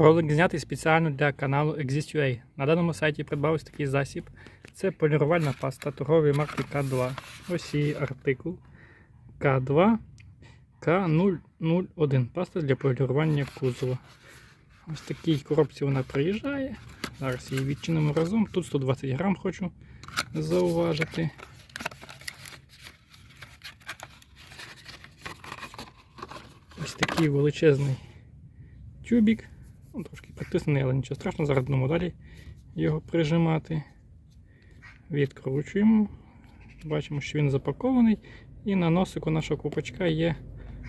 Ролик знятий спеціально для каналу Exist.ua. На даному сайті придбав ось такий засіб. Це полірувальна паста торгової марки К2. Ось її артикул К2 К001. Паста для полірування кузова. Ось такій коробці вона приїжджає. Зараз її відчинимо разом. Тут 120 грам хочу зауважити. Ось такий величезний тюбік. Ну, трошки притиснений, але нічого страшного, зараз будемо далі його прижимати. Відкручуємо. Бачимо, що він запакований. І на носику нашого купачка є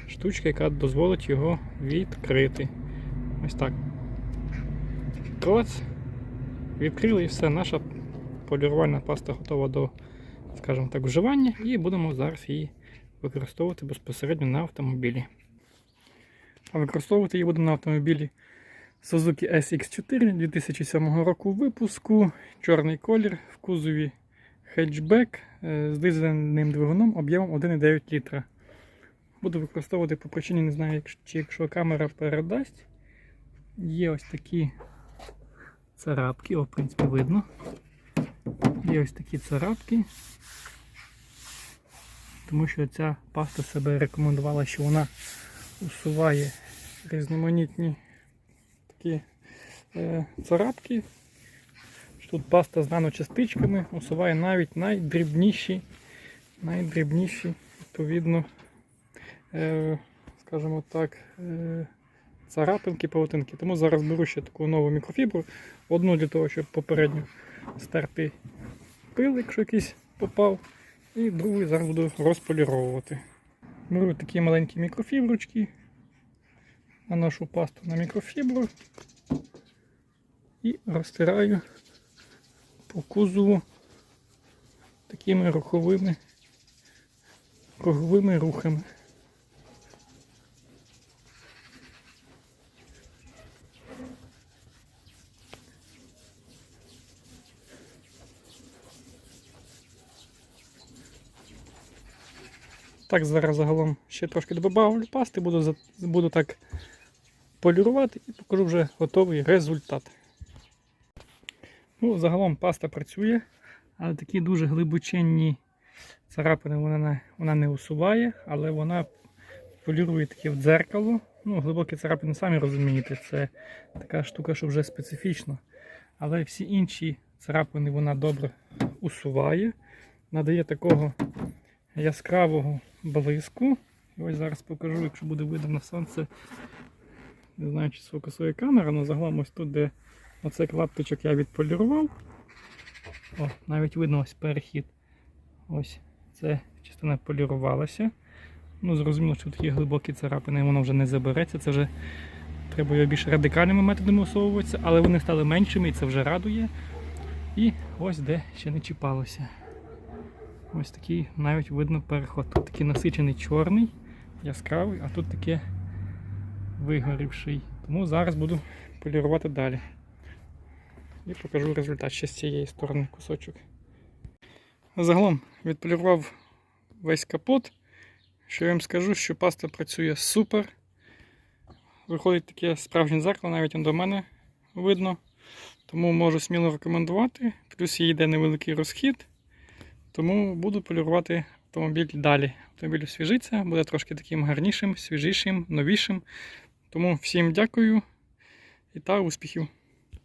штучка, яка дозволить його відкрити. Ось так. Клац. Відкрили і все. Наша полірувальна паста готова до, скажімо так, вживання. І будемо зараз її використовувати безпосередньо на автомобілі. А використовувати її будемо на автомобілі Suzuki SX4 2007 року випуску. Чорний колір в кузові хетчбек е, з дизельним двигуном об'ємом 1,9 літра. Буду використовувати по причині, не знаю, чи якщо камера передасть. Є ось такі царапки, о, в принципі, видно. Є ось такі царапки. Тому що ця паста себе рекомендувала, що вона усуває різноманітні такі е, царапки. Тут паста з наночастичками усуває навіть найдрібніші, найдрібніші, відповідно, е, скажімо так, е, царапинки, павутинки. Тому зараз беру ще таку нову мікрофібру. Одну для того, щоб попередньо стерти пил, якщо якийсь попав. І другу зараз буду розполіровувати. Беру такі маленькі мікрофіброчки, наношу пасту на мікрофібру і розтираю по кузову такими руховими, круговими рухами. Так, зараз загалом ще трошки добавлю пасти, буду, буду так полірувати і покажу вже готовий результат. Ну, загалом паста працює, але такі дуже глибоченні царапини вона не, вона не усуває, але вона полірує таке в дзеркало. Ну, глибокі царапини, самі розумієте, це така штука, що вже специфічно. Але всі інші царапини вона добре усуває, надає такого яскравого блиску. І ось зараз покажу, якщо буде видно сонце. Не знаю, чи сфокусує камера, але загалом ось тут, де оцей клаптичок я відполірував. О, навіть видно ось перехід. Ось ця частина полірувалася. Ну, зрозуміло, що є глибокі царапини, воно вже не забереться. Це вже треба його більш радикальними методами усовуватися, але вони стали меншими і це вже радує. І ось де ще не чіпалося. Ось такий навіть видно переход. Тут такий насичений чорний, яскравий, а тут таке вигорівший. Тому зараз буду полірувати далі. І покажу результат ще з цієї сторони кусочок. Загалом відполірував весь капот. Що я вам скажу, що паста працює супер. Виходить таке справжнє зеркало, навіть до мене видно. Тому можу сміло рекомендувати. Плюс їй йде невеликий розхід. Тому буду полірувати автомобіль далі. Автомобіль освіжиться, буде трошки таким гарнішим, свіжішим, новішим. Тому всім дякую і та успіхів!